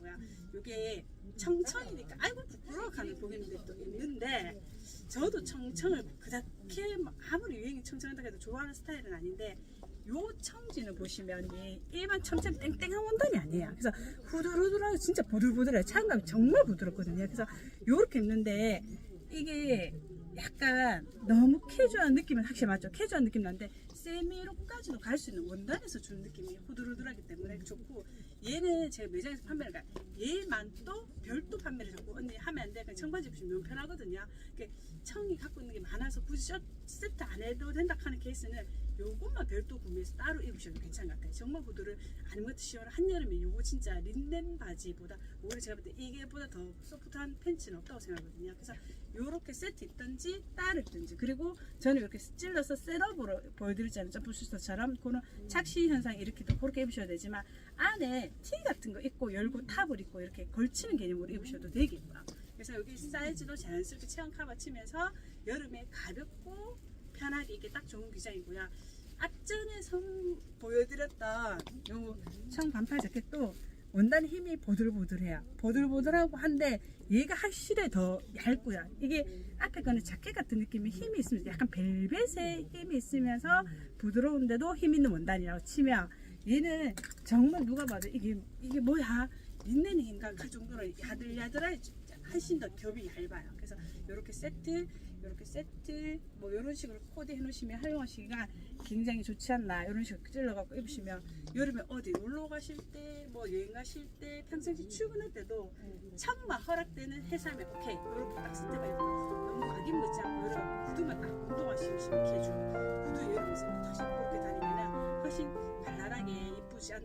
있더라고요. 이게 청청이니까 아이고 부끄러워 하는 고객님들도 있는데 저도 청청을 그렇게 막 아무리 유행이 청청한다 해도 좋아하는 스타일은 아닌데 요 청지는 보시면 이 일반 청청 땡땡한 원단이 아니에요. 그래서 후들후들하고 진짜 보들보들해요. 차감이 정말 부드럽거든요. 그래서 요렇게 입는데 이게 약간 너무 캐주얼한 느낌은 확실히 맞죠. 캐주얼한 느낌 나는데 세미로까지도 갈 수 있는 원단에서 주는 느낌이 후들후들하기 때문에 좋고 얘는 제가 매장에서 판매를 가 얘만 또 별도 판매를 자꾸 언니 하면 안 돼. 그냥 청바지 입으시면 너무 편하거든요. 그러니까 청이 갖고 있는 게 많아서 굳이 셔- 세트 안 해도 된다 하는 케이스는 요것만 별도 구매해서 따로 입으셔도 괜찮은 것 같아요. 정말 구두를 아무것도 시원한 한여름에 요거 진짜 린넨 바지보다 오히려 제가 볼 때 이게보다 더 소프트한 팬츠는 없다고 생각하거든요. 그래서 요렇게 세트 입든지 따로 입든지 그리고 저는 이렇게 찔러서 셋업으로 보여드렸잖아요. 점프슈터처럼 그런 착시 현상 일으키도 그렇게 입으셔도 되지만 안에 티 같은 거 입고 열고 탑을 입고 이렇게 걸치는 개념으로 입으셔도 되겠고요. 그래서 여기 사이즈도 자연스럽게 체형 커버 치면서 여름에 이게 딱 좋은 기장이고요. 앞전에 선 보여드렸던 요청 반팔 자켓도 원단 힘이 보들보들해요. 보들보들하고 한데 얘가 확실히 더 얇고요. 이게 앞에 거는 자켓 같은 느낌의 힘이 있으면서 약간 벨벳의 힘이 있으면서 부드러운데도 힘 있는 원단이라고 치면 얘는 정말 누가 봐도 이게 이게 뭐야 린넨인가 할 정도로 야들야들할 훨씬 더 겹이 얇아요. 그래서 이렇게 세트, 이렇게 세트, 뭐 이런 식으로 코디 해 놓으시면 활용하시기가 굉장히 좋지 않나 이런 식으로 찔러갖고 입으시면 여름에 어디 놀러 가실 때, 뭐 여행 가실 때, 평상시 출근할 때도 청막 허락되는 해삼에 오케이 이렇게 딱 있고 너무 각인 묻지 않고 여름 구두만 딱 운동화 신으시면 개주 구두 여름에 다시 그렇게 다니면 훨씬 발랄하게 이쁘지 않나.